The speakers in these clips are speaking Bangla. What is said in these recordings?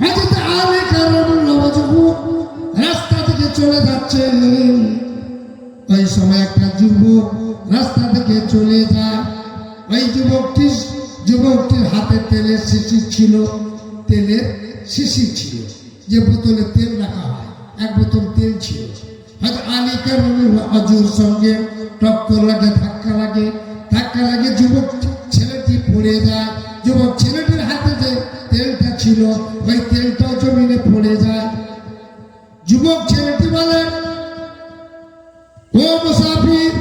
হযরত আলী রাস্তা থেকে চলে যাচ্ছেন। ওই সময় একটা যুবক রাস্তা থেকে চলে যায়। ওই যুবকটি যুবকটির হাতে তেলের শিশির ছিল। তেলের শিশির ছিল। যে বোতলে তেল রাখা হয়, এক বোতল তেল ছিল। হয়তো আলী অজুর সঙ্গে টক্কর লাগে, ধাক্কা লাগে। ধাক্কা লাগে, যুবক ছেলেটি পড়ে যায়। যুবক ছেলেটির ছিল, ওই তেলটাও জমিনে পড়ে যায়। যুবক ছেলেটি বলে, ও মুসাফির,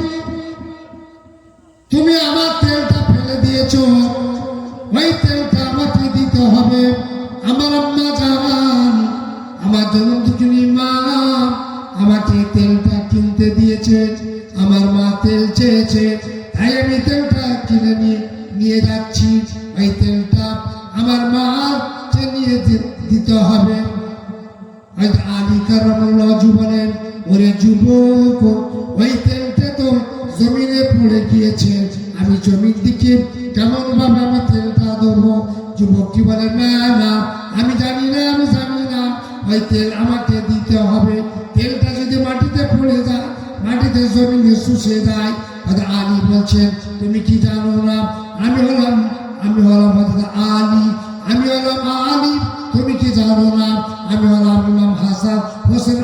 তুমি আমার তেলটা ফেলে দিয়েছ। ওই তেলটা আমাকে দিতে হবে। আমার আম্মা আমার মা আমাকে তেলটা কিনতে দিয়েছে, আমার মা তেল চেয়েছে, তাই আমি তেলটা কিনে নিয়ে নিয়ে যাচ্ছি। ওই তেলটা আমার মা দিতে হবে। ওরে যুবক, ওই তেলটা তো জমিনে পড়ে গিয়েছে। আমি জমির দিকে কেমন ভাবে আমি তেলটা দেবো যুবক কি বলে, না না, আমি জানি না, আমি জানি না। ওই তেল আমাকে দিতে হবে। তেলটা যদি মাটিতে পড়ে যায়, মাটিতে জমিনে শুষে যায় আলী বলছেন, তুমি কি জানো না? আমি হলাম আমি হলাম আলী। dicen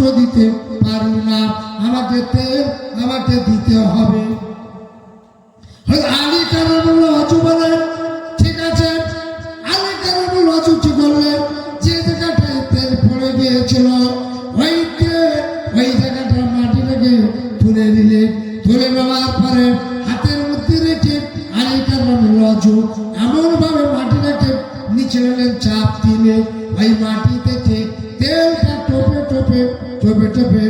কষ্ট দিতে পারি না। আমাকে তেল আমাকে দিতে হবে। আলী কারণুল অজু বলে ঠিক আছে? আলী কারণুল অজু কি করলেন যে জায়গাটায় তেল পড়ে গিয়েছিল হাতের মধ্যে রেখে নিচে চাপ দিলে ওই মাটি থেকে তেলটা টোপে টোপে টোপে টোপে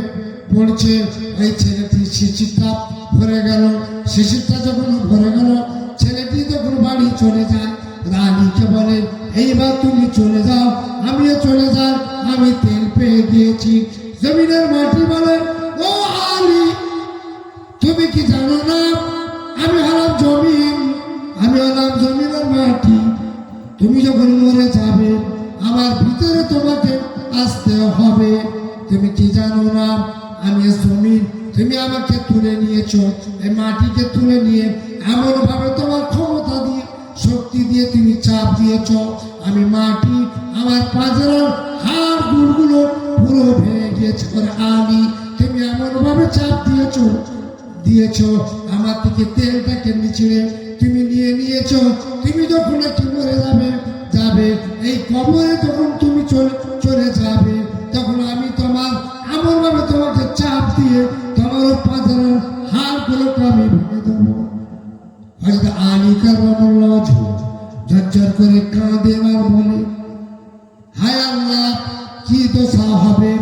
পড়ছে। ওই ছেলেটি শিশিরটা ভরে গেল। শিশিরটা যখন ভরে গেল, ছেলেটি যখন বাড়ি চলে যায়। রানীকে বলে, এইবার তুমি চলে যাও, আমিও চলে যাই। আমি তেল পেয়ে গিয়েছি জমিনের মাটি বলে, ও আলী, তুমি কি জানো না? আমি হলাম জমিন, আমি হলাম জমিনের মাটি। তুমি যখন মরে যাবে, আমার ভিতরে তোমাকে আসতে হবে। তুমি কি জানো না? আমি জমিন তুমি আমাকে তুলে নিয়েছ এই মাটিকে তুলে নিয়ে এমন ভাবে তোমার ক্ষমতা দিয়ে, শক্তি দিয়ে তুমি চাপ দিয়েছ। আমি মাটি, আমার পাঁচের হাড় গুড়গুলো পুরো ভেঙে গিয়েছে আমি তুমি এমন ভাবে চাপ দিয়েছ দিয়েছ, আমার থেকে তেলটাকে নিচে তুমি নিয়ে নিয়েছো। তুমি যখন একটু মরে যাবে যাবে, এই কবরে তখন তুমি চলে চলে যাবে। করে কাঁদে আর বলে। হায় আল্লাহ, কি দশা হবে?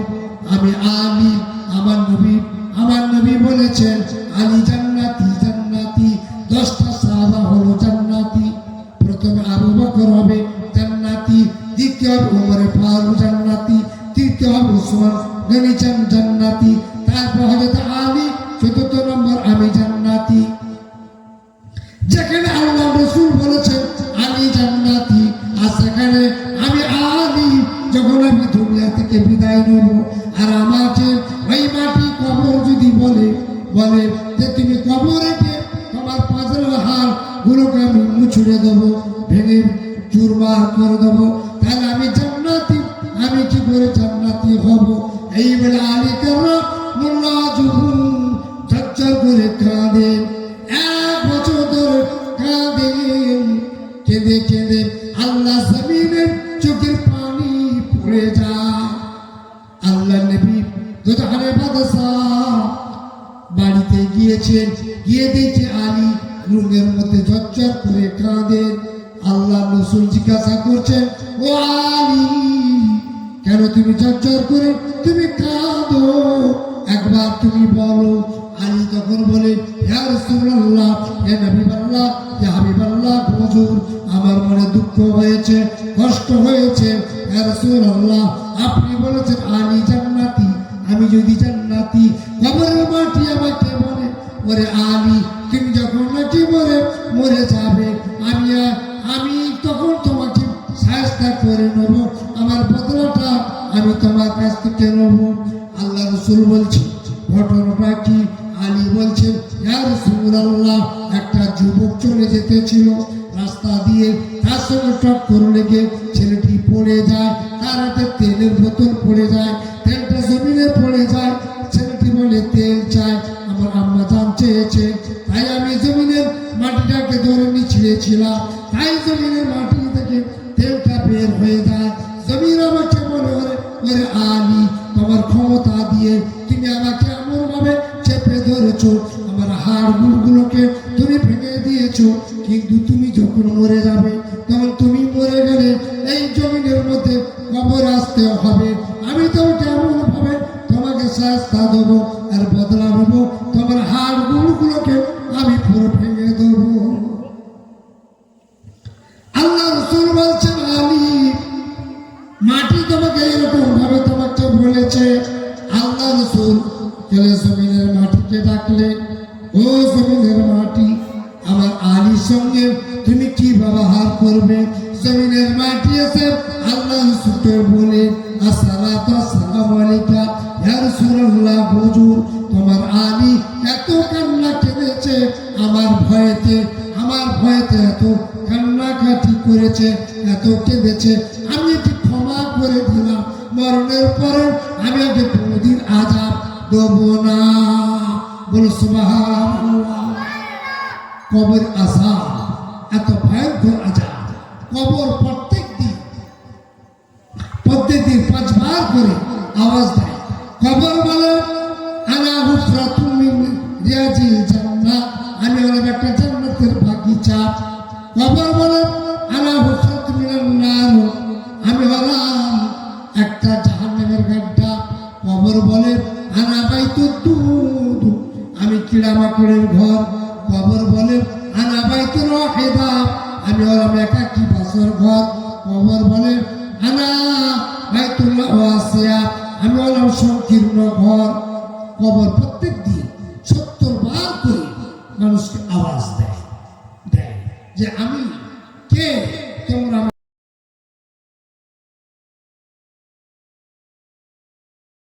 আমি আলী, আমার নবী আমার নবী বলেছেন, আলী জান্নাতি জান্নাতি, দশটা সাহাবা হলো জান্নাতি। প্রথমে আবু বকর হবে জান্নাতি, দ্বিতীয় হবে উমরে ফারুক জান্নাতি, তৃতীয় হবে উসমান গনিচান জান্নাতি, তারপর হযরত আলী, চতুর্থ নম্বর আমি জান্নাতি। থেকে বিদায় নেব। আর আমাকে ওই মাটি কবর যদি বলে বলে যে তুমি কবরেতে তোমার পাঁচের হাড় গুলোকে আমি মুছড়ে দেবো, ভেঙে চুরমার করে দেবো। তাহলে আমি জান্নাতি, আমি কি করে জান্নাতি হব? এই বেলা আলী কেন মোল্লা জুহুন ঝরঝর করে কাঁদে। এক বছর ধরে কাঁদেন কেঁদে কেঁদে বাড়িতে গিয়েছেন, গিয়ে আলী রুমের মধ্যে ঝরঝর করে কাঁদেন আল্লাহ রসুল জিজ্ঞাসা করছেন, ও আলী, কেন তুমি চর্চর করে, তুমি কাঁদো? একবার তুমি বলো। আলী তখন বলে, ইয়া রাসূলুল্লাহ ইয়া নবীবাল্লাহ হুজুর, আমার মনে দুঃখ হয়েছে, কষ্ট হয়েছে। ইয়া রাসূলুল্লাহ, আপনি বলেছেন আলী যদি জান্নাতি কবরের মাটি আমাকে বলে, ওরে আলী, তুমি যখন নাকি মরে মরে যাবে, আমি আমি তখন তোমাকে সাহায্য করে নেব। আমার বদলাটা আমি তোমার কাছ থেকে নেব। আল্লাহ রসুল বলছে ঘটনাটা কি আলী বলছেন, ইয়া রাসূলুল্লাহ, একটা যুবক চলে যেতেছিল, রাস্তা দিয়ে তার সঙ্গে টক্কর লেগে ছেলেটি পড়ে যায়, তার হাতে তেলের বোতল পড়ে যায় জমিনে পড়ে যায়, ছেলেটি বলে, তেল চাই, আমার আম্মা জান চেয়েছে। তাই আমি জমিনের মাটিটাকে ধরে নিছিলেছিলাম তাই জমিনের মাটি থেকে তেলটা বের হয়ে যায়। জমিন আমাকে মনে করে ওরে আলী, তোমার ক্ষমতা দিয়ে তুমি আমাকে এমন ভাবে চেপে ধরেছো। আমার হাড় গুলোকে তুমি ভেঙে দিয়েছ, কিন্তু তুমি যখন মরে যাবে, তখন তুমি শাস্তা দেবো, আর বদলা নেব। তোমার হাড় গুলোকে আমি পুরো ভেঙে দেবো। আল্লাহ রসুল বলছেন আলী মাটি তোমাকে এরকম ভাবে তোমাকে বলেছে। আল্লাহ রসুল চলে জমিনের মাটিকে ডাকলে ও জমিনের মাটি, আমার আলীর সঙ্গে তুমি কি ব্যবহার করবে? জমিনের মাটি এসে আল্লাহ রসুলকে বলে, আসসালাতু আসসালামু আলাইকা। রাসূলুল্লাহ হুজুর, তোমার আলী এত কান্না কেঁদেছে, আমার ভয়েতে আমার ভয়েতে এত কান্নাকাটি করেছে, এত কেঁদেছে। আমি এটি ক্ষমা করে দিলাম, মরণের পরে আমি ওকে কোনোদিন আজাব দেব না। বলো কবর আজাব, এত ভয়ঙ্কর আজাব। কবর প্রত্যেক দিন প্রত্যেক দিন পাঁচবার করে আওয়াজ দেয়। বলে, আনা বাইতুদ দুদ আমি কিড়ামাকড়ের ঘর। কবর বলে, আনা বাইতুর রাহিবা আমি হলাম একাকী বাসর ঘর। কবর বলে, আনা বাইতুল্লাহ ওয়াসিয়া আমি হলাম সংকীর্ণ ঘর। কবর প্রত্যেক দিন সত্তর বার করে মানুষকে আওয়াজ দেয়। দেয় যে, আমি কে?